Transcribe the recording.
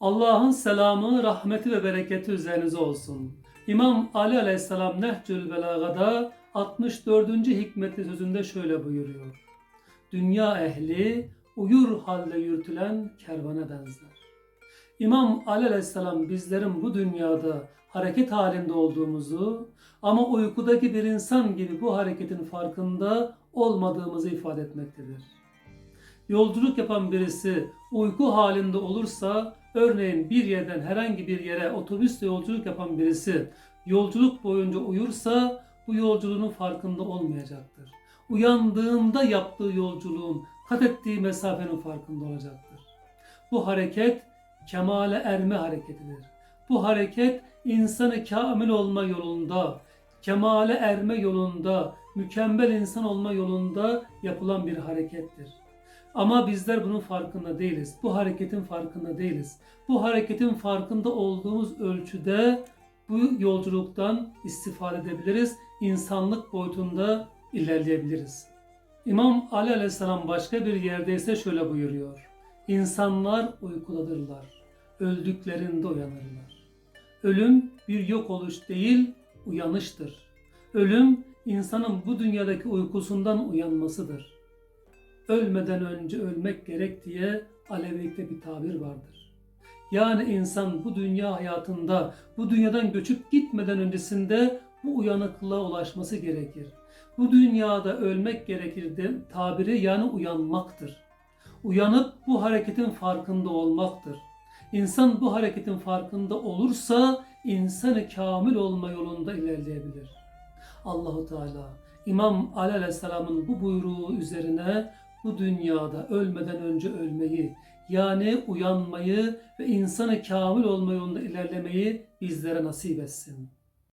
Allah'ın selamı, rahmeti ve bereketi üzerinize olsun. İmam Ali Aleyhisselam Nehcül Belaga'da 64. hikmetli sözünde şöyle buyuruyor. Dünya ehli uyur halde yürütülen kervana benzer. İmam Ali Aleyhisselam bizlerin bu dünyada hareket halinde olduğumuzu ama uykudaki bir insan gibi bu hareketin farkında olmadığımızı ifade etmektedir. Yolculuk yapan birisi uyku halinde olursa, örneğin bir yerden herhangi bir yere otobüsle yolculuk yapan birisi yolculuk boyunca uyursa bu yolculuğun farkında olmayacaktır. Uyandığında yaptığı yolculuğun kat ettiği mesafenin farkında olacaktır. Bu hareket kemale erme hareketidir. Bu hareket insanı kamil olma yolunda, kemale erme yolunda, mükemmel insan olma yolunda yapılan bir harekettir. Ama bizler bunun farkında değiliz. Bu hareketin farkında değiliz. Bu hareketin farkında olduğumuz ölçüde bu yolculuktan istifade edebiliriz. İnsanlık boyutunda ilerleyebiliriz. İmam Ali Aleyhisselam başka bir yerde ise şöyle buyuruyor. İnsanlar uykudadırlar. Öldüklerinde uyanırlar. Ölüm bir yok oluş değil, uyanıştır. Ölüm insanın bu dünyadaki uykusundan uyanmasıdır ölmeden önce ölmek gerek diye Alevilikte bir tabir vardır. Yani insan bu dünya hayatında, bu dünyadan göçüp gitmeden öncesinde bu uyanıklığa ulaşması gerekir. Bu dünyada ölmek gerekir de tabiri yani uyanmaktır. Uyanıp bu hareketin farkında olmaktır. İnsan bu hareketin farkında olursa insanı kamil olma yolunda ilerleyebilir. Allahu Teala İmam Ali Aleyhisselam'ın bu buyruğu üzerine bu dünyada ölmeden önce ölmeyi yani uyanmayı ve insanı kamil olma yolunda ilerlemeyi bizlere nasip etsin.